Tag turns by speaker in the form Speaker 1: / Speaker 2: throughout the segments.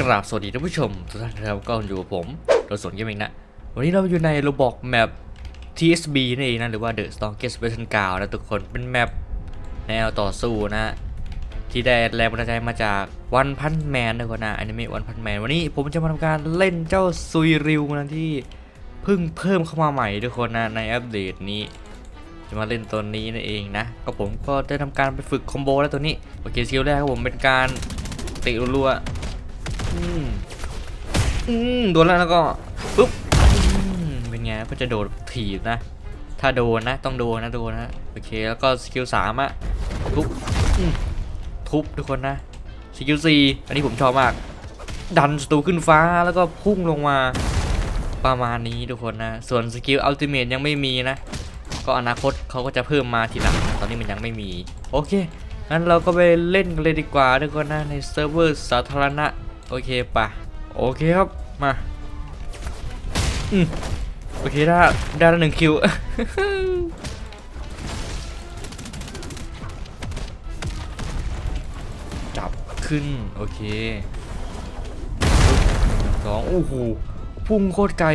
Speaker 1: กราบสวัสดีท่านผู้ชมทุกท่านครับก็อยู่กับผมโดยสนเกมเองนะ วันนี้เราอยู่ในโรบอกแมป TSB นั่นเองนะ หรือว่า The Strongest Battleground นะทุกคนเป็นแมปแนวต่อสู้นะ ที่ได้แรงบันดาลใจมาจากวันพันแมนนะคนนะอนิเมะวันพันแมนวันนี้ผมจะมาทำการเล่นเจ้าซุยริวนะที่เพิ่งเพิ่มเข้ามาใหม่ทุกคนนะในอัปเดตนี้จะมาเล่นตัวนี้นั่นเองนะ ก็ผมก็ได้ทำการไปฝึกคอมโบแล้วตัวนี้โอเคสกิลแรกครับผมเป็นการเตะรัวๆ อืมอืมโดนแล้วแล้วก็ปุ๊บเป็นไงก็จะโดดถีบนะ ถ้าโดนนะต้องโดนนะโดนนะโอเคแล้วก็สกิลสามอะทุบทุบทุกคนนะสกิลสี่อันนี้ผมชอบมาก ดันสตูขึ้นฟ้าแล้วก็พุ่งลงมาประมาณนี้ทุกคนนะ ส่วนสกิลอัลติเมทยังไม่มีนะ ก็อนาคตเขาก็จะเพิ่มมาทีหลัง ตอนนี้มันยังไม่มี โอเค งั้นเราก็ไปเล่นกันเลยดีกว่าทุกคนนะ ในเซิร์ฟเวอร์สาธารณะ โอเคปะโอเคครับ มา อืมโอเคได้ได้ล้วหนึ่งคิว จับขึ้น โอเคสองโอ้โหพุ่งโคตรไกล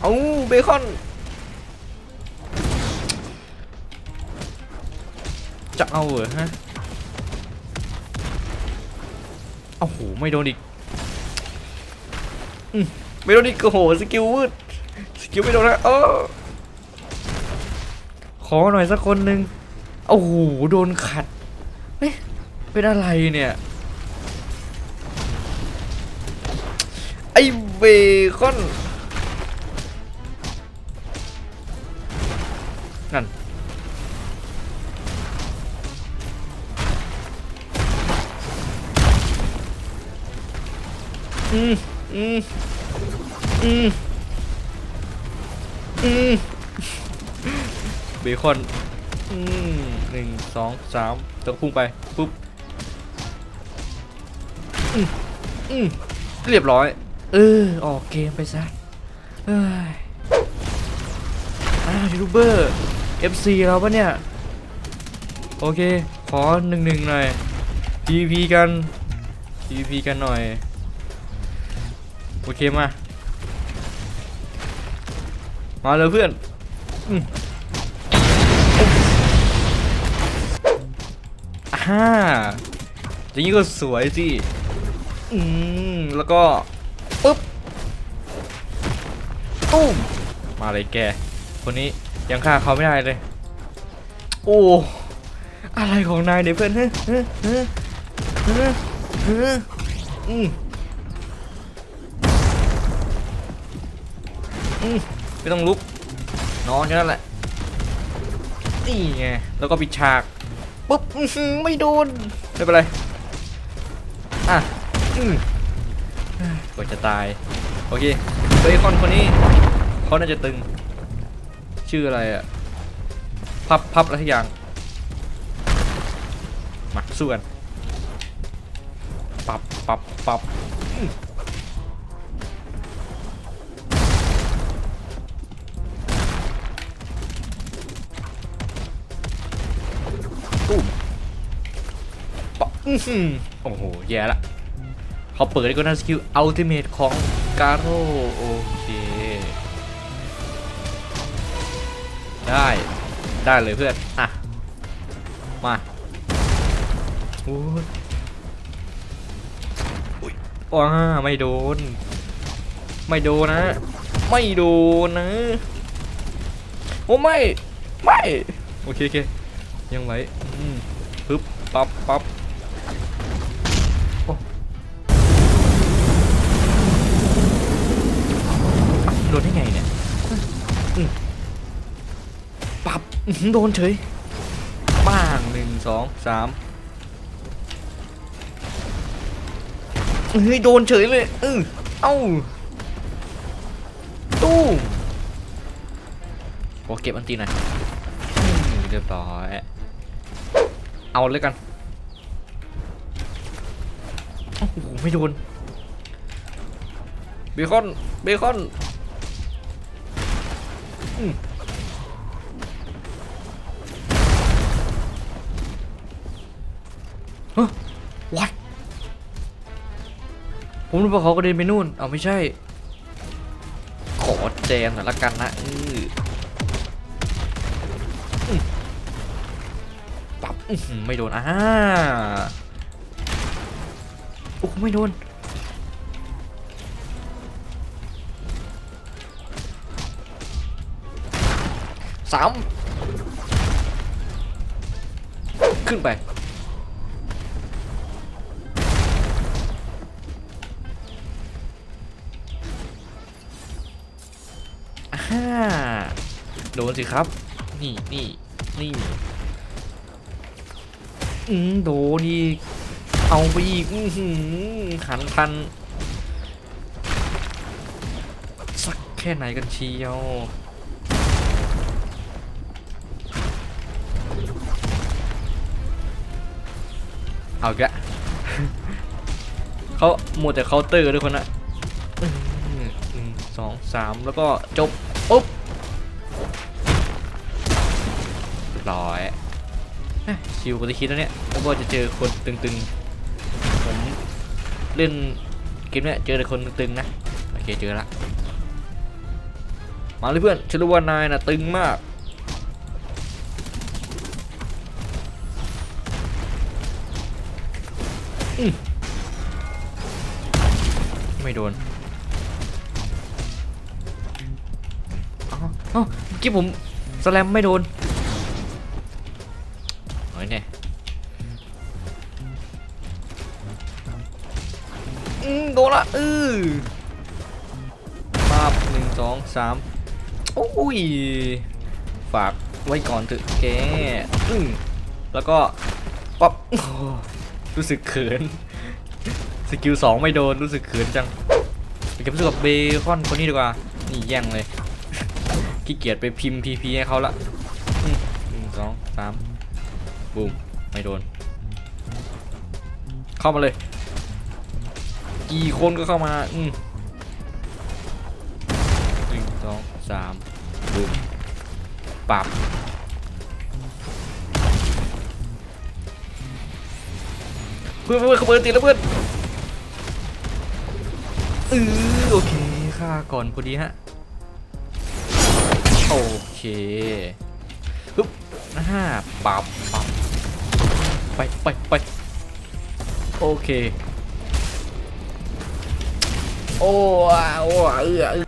Speaker 1: เอาเบคอนจะเอาเหรอฮะ โอ้โหไม่โดนอีกอืมไม่โดนอีกโอ้โหสกิลวืดสกิลไม่โดนนะเออขอหน่อยสักคนหนึ่งโอ้โหโดนขัดเฮ้ยเป็นอะไรเนี่ยไอเบคอน อืมอืมอืมอืมเบคอนอืมหนึ่งสองสามต้องพุ่งไปปุ๊บอืมอืมเรียบร้อย เออ ออกเกมไปซะเอ้ยอ่ายูทูบเบอร์ FC เราปะเนี่ย โอเค ขอหนึ่งหนึ่งหน่อย PVP กัน PVP กันหน่อย โอเคมา มาเลยเพื่อนฮ่าอย่างนี้ก็สวยสิ อืม แล้วก็ปุ๊บตุ้มมาเลยแก คนนี้ยังฆ่าเขาไม่ได้เลย โอ้ อะไรของนายเนี่ยเพื่อนเฮ้ยเฮ้ยเฮ้ยเฮ้ยเฮ้ยอืม ไม่ต้องลุกนอนแค่นั้นแหละนี่ไงแล้วก็ปิดฉากปุ๊บไม่โดนไม่เป็นไรอะอืมกว่าจะตายโอเคเบคอนคนนี้เขาน่าจะตึง ชื่ออะไรอะพับพับอะไรทุกอย่างมาสู้กันปับปับปับ โอ้โห แย่ละเขาเปิดก็น่าสกิลอัลติเมทของการโรโอเค ได้ ได้เลยเพื่อน อะ มาโอ้ยอุ๊ยว้าไม่โดน ไม่โดนนะ ไม่โดนนะ โอ้ไม่ ไม่ โอเคโอเคยังไหวอืมปึ๊บปั๊บปั๊บ โดนเฉยป้างหนึ่งสองสามเฮ้ยโดนเฉยเลยเออเอ้าตู้มโอเก็บอันตีหน่อยอืมเรียบร้อยเอาเลยกันโอ้โหไม่โดนเบคอนเบคอนอืม ผมรู้ว่าเขากระเด็นไปนู่น เอาไม่ใช่ ขอแจมหน่อยละกันนะอืออปับไม่โดนอ่าโอ้ไม่โดนสามขึ้นไป อ่าโดนสิครับ นี่นี่นี่อืมโดนอีกเอาไปอีกอือหือขันทัน สักแค่ไหนกันเชียวเอาอีกเขาหมดแต่เคาน์เตอร์ด้วยคนน่ะหนึ่งสองสามแล้วก็จบ ปุ๊บร้อยเอ้ยชิวกว่าที่คิดแล้วเนี่ยแล้วก็จะเจอคนตึงๆ ผมเล่นเกมเนี้ยเจอแต่คนตึงๆนะ โอเคเจอละ มาเลยเพื่อนฉันรู้ว่านายน่ะตึงมาก ไม่โดน เอ้าเมื่อกี้ผมสแลมไม่โดนเฮ้ยเนี่ยอืมโดนละอือมาหนึ่งสองสามโอ้ย ฝากไว้ก่อนเถอะแกอืมแล้วก็ปั๊บโอ้โหรู้สึกเขิน สกิลสองไม่โดน รู้สึกเขินจัง ไปเก็บสู้กับเบคอนคนนี้ดีกว่า นี่แย่งเลย ขี้เกียจไปพิมพ์พีพีให้เขาละหนึ่งสองสามบูมไม่โดน เข้ามาเลย กี่คนก็เข้ามา อืมหนึ่งสองสามบูมปับเพื่อนเพื่อนเขาเปิดติดแล้วเพื่อนเออโอเคค่าก่อนพอดีฮะ โอเคปึ๊บห้าปับปับไปไปไปโอเค โอ้โอ้อะเออเออ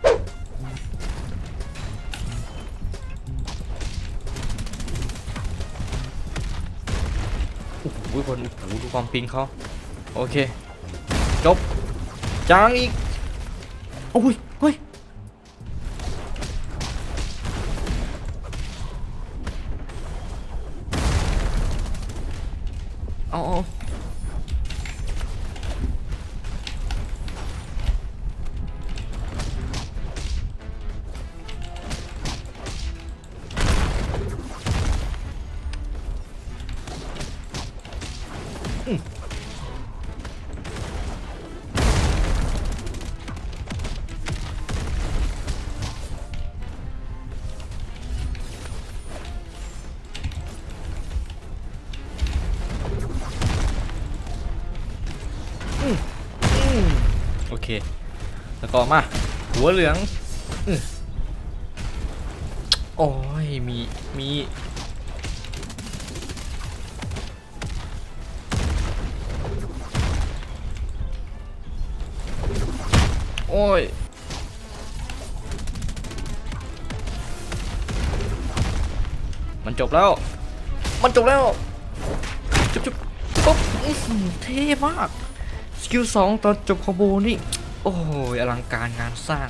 Speaker 1: โอ้โหคนโอ้โหดูความปิงเขาโอเค จบจางอีกโอ้ย แล้วก็มา หัวเหลืองอืมโอ้ยมีมีโอ้ยมันจบแล้ว มันจบแล้ว จุบจุบปุ๊บอื้อหือเท่มาก สกิลสองตอนจบคอมโบนี่ โอ้ยอลังการงานสร้าง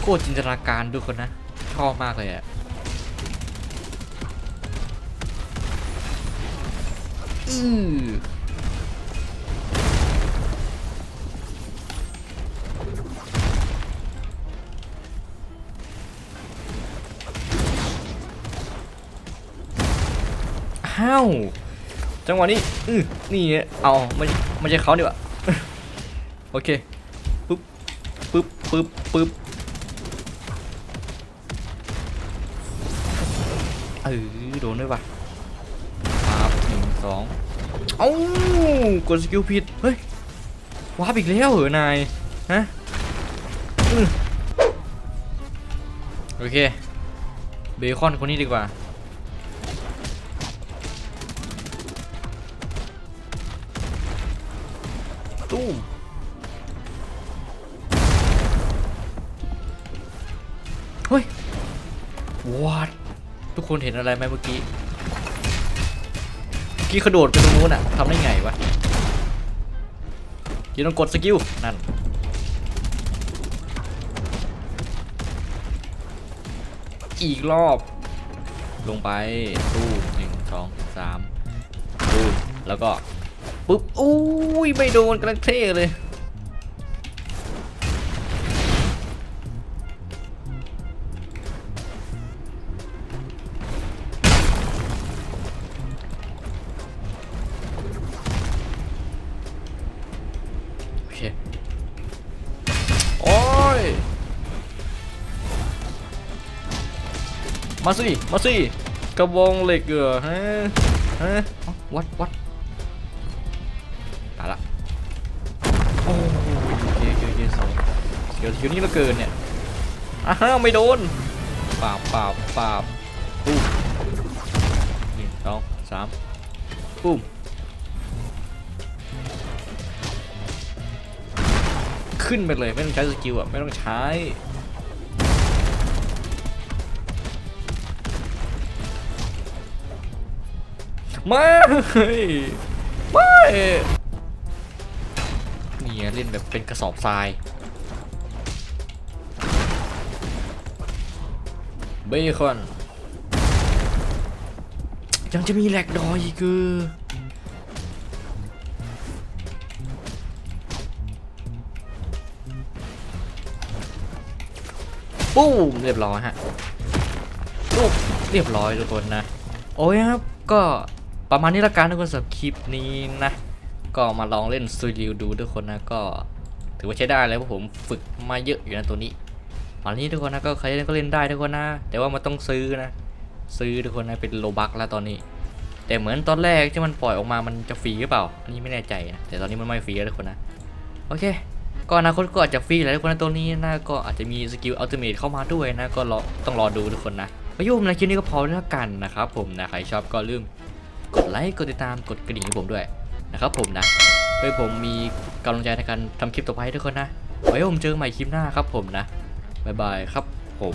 Speaker 1: โคตรจินตนาการดูคนนะชอบมากเลยอะอืออ้าวจังหวะนี้อือนี่เอาไม่ไม่ใช่เขาดีกว่า โอเคปึ๊บปึ๊บปึ๊บปึ๊บเออโดนด้วยว่ะครับหนึ่งสองเอ้ากดสกิลผิด เฮ้ยวาร์ปอีกแล้วเหรอนาย ฮะโอเค เบคอนคนนี้ดีกว่าตู้ม วอดทุกคนเห็นอะไรไหมเมื่อกี้เมื่อกี้กระโดดไปตรงนู้นอะทำได้ไงวะยังต้องกดสกิลนั่นอีกรอบ ลงไปตู้หนึ่งสองสามตู้แล้วก็ปุ๊บอุ้ยไม่โดนกำลังเท่เลย มาสิ มาสิ กระบองเหล็กเหรอฮะฮะวัดวัดตายละโอ้เคโอเคโอเคสองเดี๋ยวทีนี้เราเกินเนี่ยอ้าวไม่โดนปาบปาบปาบปุ้มหนึ่งสองสามปุ้มขึ้นไปเลยไม่ต้องใช้สกิลอะไม่ต้องใช้ ไม่ไม่นี่เล่นแบบเป็นกระสอบทรายเบคอนยังจะมีแหลกดอยอีกคือปุ้มเรียบร้อยฮะปุ๊บเรียบร้อยทุกคนนะ โอ้ยครับก็ ประมาณนี้ละกันทุกคนสำหรับคลิปนี้นะ ก็มาลองเล่นซูริวดูทุกคนนะก็ถือว่าใช้ได้เลยเพราะผมฝึกมาเยอะอยู่นะตัวนี้ตอนนี้ทุกคนนะก็ใครเล่นก็เล่นได้ทุกคนนะ แต่ว่ามันต้องซื้อนะ ซื้อทุกคนนะเป็นโลบักแล้วตอนนี้ แต่เหมือนตอนแรกที่มันปล่อยออกมามันจะฟรีหรือเปล่า อันนี้ไม่แน่ใจนะแต่ตอนนี้มันไม่ฟรีแล้วทุกคนนะโอเคก็อนาคตก็อาจจะฟรีแหละทุกคนนะตัวนี้นะก็อาจจะมีสกิลอัลติเมทเข้ามาด้วยนะก็รอต้องรอดูทุกคนนะไปยุ่มในคลิปนี้ก็พอแล้วกันนะครับผมนะใครชอบก็ลืม กดไลค์ กดติดตาม กดกระดิ่งให้ผมด้วยนะครับผมนะเพื่อผมมีกำลังใจในการทำคลิปต่อไปให้ทุกคนนะ ไว้ผมเจอใหม่คลิปหน้าครับผมนะ บ๊ายบายครับผม